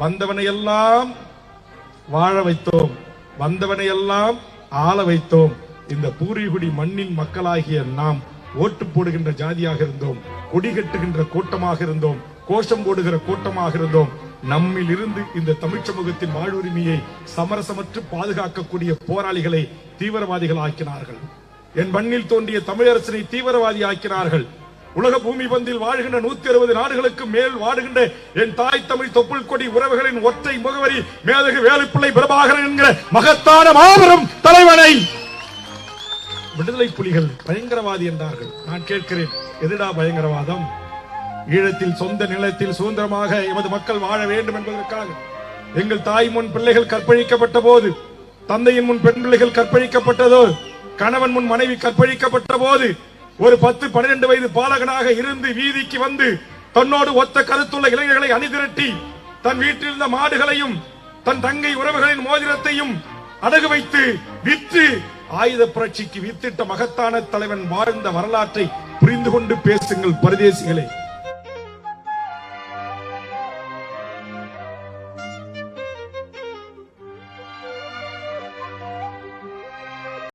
வந்தவனை எல்லாம் வாழ வைத்தோம் வந்தவனை எல்லாம் ஆள வைத்தோம். இந்த பூரிகுடி மண்ணின் மக்களாகிய நாம் ஓட்டு போடுகின்ற ஜாதியாக இருந்தோம் கொடி கட்டுகின்ற கூட்டமாக இருந்தோம் கோஷம் போடுகிற கூட்டமாக இருந்தோம். நம்மில் இருந்து இந்த தமிழ் சமூகத்தின் வாழ்வுரிமையை சமரசமற்று பாதுகாக்கக்கூடிய போராளிகளை தீவிரவாதிகள் ஆக்கினார்கள் என் மண்ணில் தோன்றிய தமிழரசனை தீவிரவாதி ஆக்கினார்கள் உலக பூமி பந்தில் வாழ்கின்ற நூத்தி அறுபது நாடுகளுக்கு மேல் வாடுகின்ற என் தாய் தமிழ் தொப்புள் கொடி உறவுகளின் ஒற்றை முகவரி மேதகு வேலுப்பிள்ளை பிரபாகரன் என்கிற மகத்தான மாபெரும் தலைவனை விடுதலை புலிகள் பயங்கரவாதி என்றார்கள். நான் கேட்கிறேன் எதுடா பயங்கரவாதம்? ஈழத்தில் சொந்த நிலத்தில் சுதந்திரமாக எமது மக்கள் வாழ வேண்டும் என்பதற்காக எங்கள் தாய் முன் பிள்ளைகள் கற்பழிக்கப்பட்ட போது தந்தையின் முன் பெண் பிள்ளைகள் கற்பழிக்கப்பட்டதோ கணவன் முன் மனைவி கற்பழிக்கப்பட்ட போது ஒரு பத்து பன்னிரண்டு வயது பாலகனாக இருந்து வீதிக்கு வந்து தன்னோடு ஒத்த கருத்துள்ள இளைஞர்களை அணிதிரட்டி தன் வீட்டில் இருந்த மாடுகளையும் தன் தங்கை உறவுகளின் மோதிரத்தையும் அடகு வைத்து விற்று ஆயுத புரட்சிக்கு வித்திட்ட மகத்தான தலைவன் வாழ்ந்த வரலாற்றை புரிந்து கொண்டு பேசுங்கள் பரதேசிகளே.